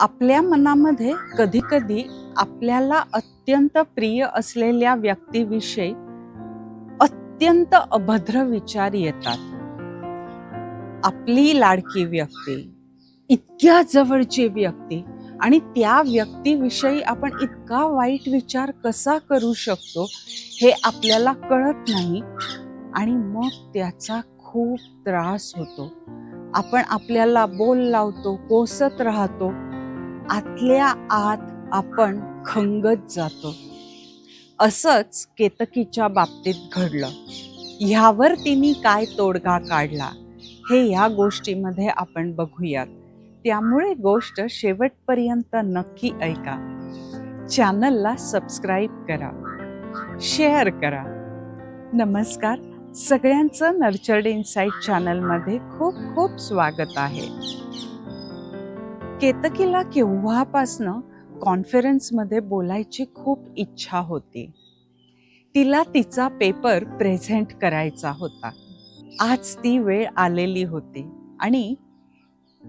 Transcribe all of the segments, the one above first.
आपल्या मनामध्ये कधीकधी आपल्याला अत्यंत प्रिय असलेल्या व्यक्तीविषयी अत्यंत अभद्र विचार येतात. आपली लाडकी व्यक्ती इतक्या जवळची व्यक्ती आणि त्या व्यक्तीविषयी आपण इतका वाईट विचार कसा करू शकतो हे आपल्याला कळत नाही आणि मग त्याचा खूप त्रास होतो. आपण आपल्याला बोल लावतो कोसत राहतो आतल्या आत आपण खंगत जातो. असंच केतकीच्या बाबतीत घडलं. ह्यावर तिने काय तोडगा काढला हे या गोष्टीमध्ये आपण बघूयात. त्यामुळे गोष्ट शेवटपर्यंत नक्की ऐका. चॅनलला सबस्क्राईब करा शेअर करा. नमस्कार सगळ्यांचं नर्चर्ड इनसाईट चॅनलमध्ये खूप खूप स्वागत आहे. केतकीला केव्हापासनं कॉन्फरन्समध्ये बोलायची खूप इच्छा होती. तिला तिचा पेपर प्रेझेंट करायचा होता. आज ती वेळ आलेली होती आणि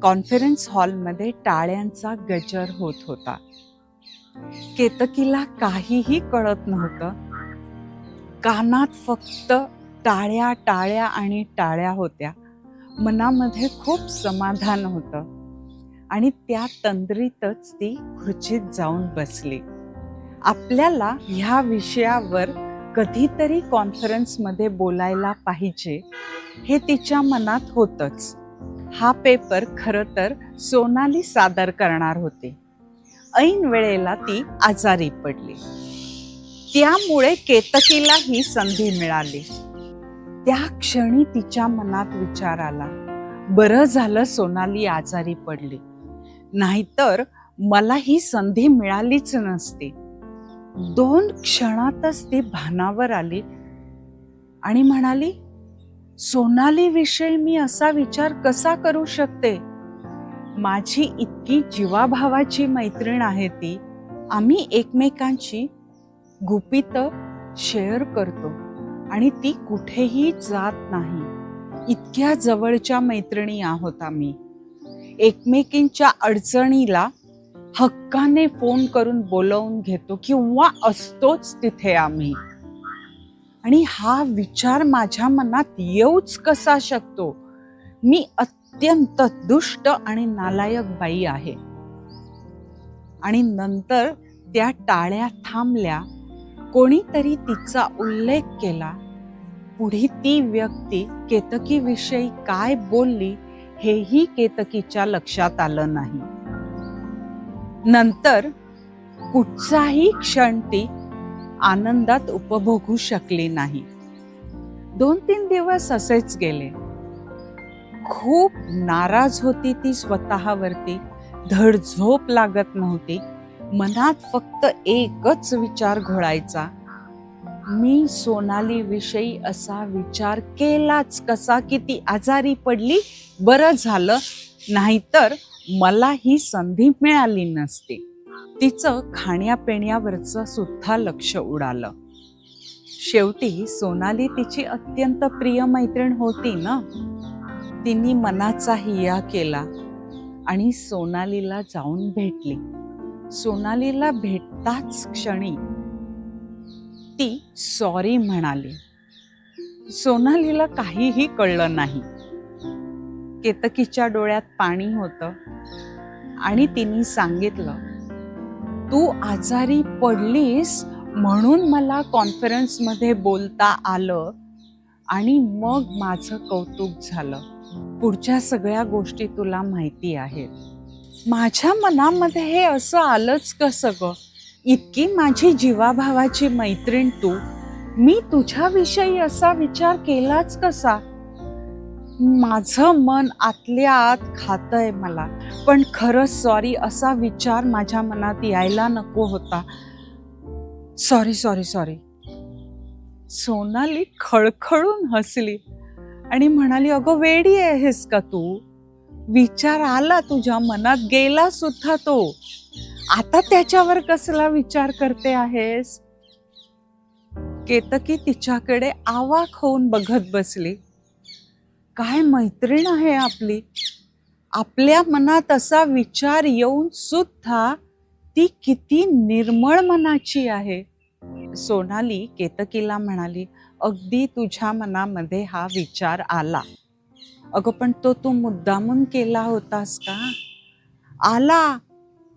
कॉन्फरन्स हॉलमध्ये टाळ्यांचा गजर होत होता. केतकीला काहीही कळत नव्हतं. कानात फक्त टाळ्या टाळ्या आणि टाळ्या होत्या. मनामध्ये खूप समाधान होतं. आणि त्या तंद्रीतच ती खुर्चीत जाऊन बसली. आपल्याला ह्या विषयावर कधीतरी कॉन्फरन्समध्ये बोलायला पाहिजे हे तिच्या मनात होतंच. हा पेपर खरं तर सोनाली सादर करणार होती. ऐन वेळेला ती आजारी पडली. त्यामुळे केतकीला ही संधी मिळाली. त्या क्षणी तिच्या मनात विचार आला. बरं झालं सोनाली आजारी पडली. नाहीतर मला ही संधी मिळालीच नसती. दोन क्षणातच ती भानावर आली आणि म्हणाली सोनाली विषयी मी असा विचार कसा करू शकते? माझी इतकी जीवाभावाची मैत्रीण आहे ती. आम्ही एकमेकांची गुपित शेअर करतो आणि ती कुठेही जात नाही. इतक्या जवळच्या मैत्रिणी आहोत आम्ही. एकमेकींच्या अडचणीला हक्काने फोन करून बोलवून घेतो किंवा असतोच तिथे आम्ही. आणि हा विचार माझ्या मनात येऊच कसा शकतो? मी अत्यंत दुष्ट आणि नालायक बाई आहे. आणि नंतर त्या टाळ्या थांबल्या कोणीतरी तिचा उल्लेख केला. पुढे ती व्यक्ती केतकीविषयी काय बोलली हेही केतकीच्या लक्षात आलं नाही. नंतर कुठचाही क्षण ती आनंदात उपभोगू शकली नाही. दोन तीन दिवस असेच गेले. खूप नाराज होती ती स्वतःवरती. धड झोप लागत नव्हती. मनात फक्त एकच विचार घोळायचा. मी सोनाली विषयी असा विचार केलाच. कसा की ती आजारी पडली बरं झालं. नाहीतर मला ही संधी मिळाली नसती. तिचं खाण्यापिण्यावरचं सुद्धा लक्ष उडालं. शेवटी सोनाली तिची अत्यंत प्रिय मैत्रीण होती ना? तिने मनाचा हिया केला आणि सोनालीला जाऊन भेटली. सोनालीला भेटताच क्षणी ती सॉरी म्हणाली. सोनालीला काहीही कळलं नाही. केतकीच्या डोळ्यात पाणी होतं आणि तिने सांगितलं तू आजारी पडलीस म्हणून मला कॉन्फरन्समध्ये बोलता आलं आणि मग माझं कौतुक झालं. पुढच्या सगळ्या गोष्टी तुला माहिती आहेत. माझ्या मनामध्ये हे असं आलंच कसं ग? इतकी माझी जीवाभावाची मैत्रीण तू. मी तुझ्याविषयी असा विचार केलाच कसा? माझं मन आतल्या आत खातंय मला. पण खरंच सॉरी असा विचार माझ्या मनात यायला नको होता. सॉरी सॉरी सॉरी सोनाली खळखळून हसली आणि म्हणाली अगं वेडी आहेस का तू? विचार आला तुझ्या मनात गेला सुद्धा तो. आता त्याच्यावर कसला विचार करते आहेस? केतकी तिच्याकडे आवाक होऊन बघत बसली. काय मैत्रीण आहे आपली? आपल्या मनात असा विचार येऊन सुद्धा ती किती निर्मळ मनाची आहे. सोनाली केतकीला म्हणाली अगदी तुझ्या मनामध्ये हा विचार आला. अगं पण तो तू मुद्दामून केला होतास का? आला.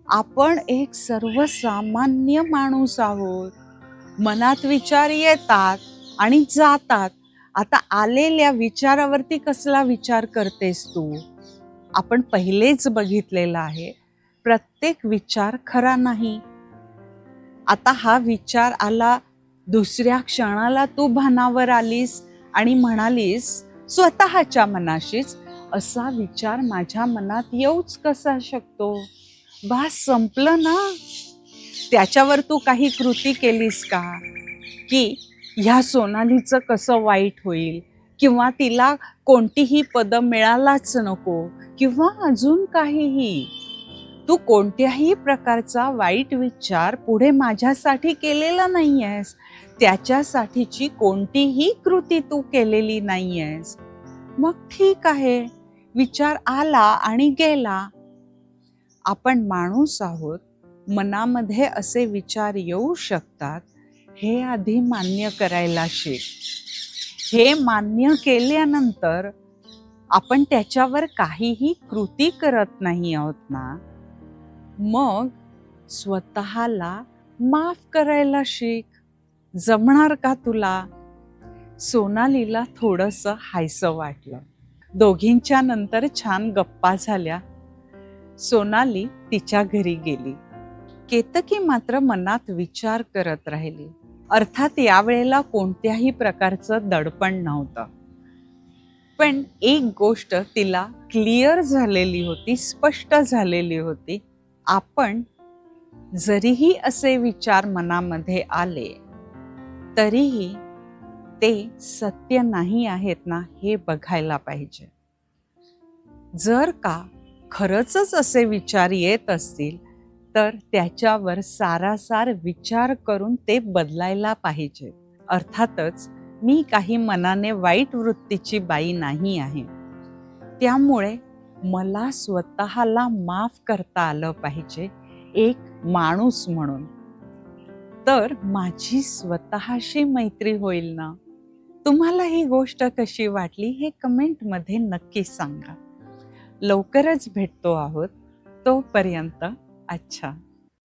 आपण एक सर्वसामान्य माणूस आहोत. मनात विचार येतात आणि जातात. आता आलेल्या विचारावरती कसला विचार करतेस तू? आपण पहिलेच बघितलेला आहे. प्रत्येक विचार खरा नाही. आता हा विचार आला दुसऱ्या क्षणाला तू भानावर आलीस आणि म्हणालीस स्वतःच्या मनाशीच असा विचार माझ्या मनात येऊच कसा शकतो? बास संपलं ना? त्याच्यावर तू काही कृती केलीस का? की ह्या सोनालीचं कसं वाईट होईल? किंवा तिला कोणतीही पदं मिळालाच नको? किंवा अजून काहीही? तू कोणत्याही प्रकारचा वाईट विचार पुढे माझ्यासाठी केलेला नाही आहेस त्याच्यासाठीची कोणतीही कृती तू केलेली नाही आहेस मग ठीक आहे. विचार आला आणि गेला. आपण माणूस आहोत मनामध्ये असे विचार येऊ शकतात हे आधी मान्य करायला शिक. हे मान्य केल्यानंतर आपण त्याच्यावर काहीही कृती करत नाही आहोत ना? मग स्वतःला माफ करायला शिक. जमणार का तुला? सोनालीला थोडंसं हायसं वाटलं. दोघींच्या नंतर छान गप्पा झाल्या. सोनाली तिच्या घरी गेली. केतकी मात्र मनात विचार करत राहिली. अर्थात यावेळेला कोणत्याही प्रकारचं दडपण नव्हतं. पण एक गोष्ट तिला क्लिअर झालेली होती स्पष्ट झालेली होती. आपण जरीही असे विचार मनामध्ये आले तरीही ते सत्य नाही आहेत ना हे बघायला पाहिजे. जर का खरंच असे विचार येत असतील तर त्याच्यावर सारासार विचार करून ते बदलायला पाहिजे. अर्थातच मी काही मनाने वाईट वृत्तीची बाई नाही आहे. त्यामुळे मला स्वतःला माफ करता आलं पाहिजे एक माणूस म्हणून. तर माझी स्वतःशी मैत्री होईल ना? तुम्हाला ही गोष्ट कशी वाटली हे कमेंटमध्ये नक्की सांगा. लवकरच भेटतो आहोत. तोपर्यंत अच्छा.